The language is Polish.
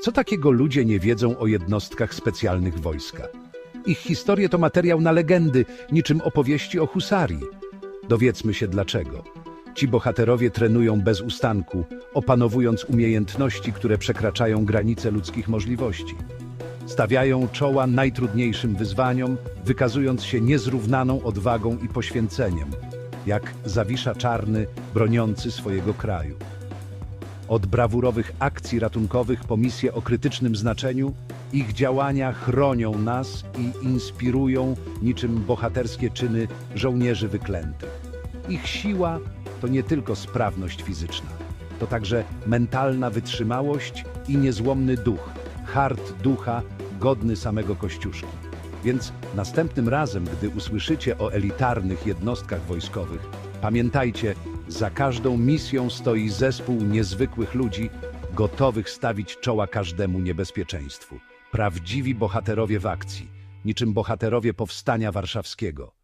Co takiego ludzie nie wiedzą o jednostkach specjalnych wojska? Ich historie to materiał na legendy, niczym opowieści o husarii. Dowiedzmy się dlaczego. Ci bohaterowie trenują bez ustanku, opanowując umiejętności, które przekraczają granice ludzkich możliwości. Stawiają czoła najtrudniejszym wyzwaniom, wykazując się niezrównaną odwagą i poświęceniem, jak Zawisza Czarny broniący swojego kraju. Od brawurowych akcji ratunkowych po misje o krytycznym znaczeniu, ich działania chronią nas i inspirują niczym bohaterskie czyny żołnierzy wyklętych. Ich siła to nie tylko sprawność fizyczna, to także mentalna wytrzymałość i niezłomny duch, hart ducha godny samego Kościuszki. Więc następnym razem, gdy usłyszycie o elitarnych jednostkach wojskowych, pamiętajcie, za każdą misją stoi zespół niezwykłych ludzi, gotowych stawić czoła każdemu niebezpieczeństwu. Prawdziwi bohaterowie w akcji, niczym bohaterowie powstania warszawskiego.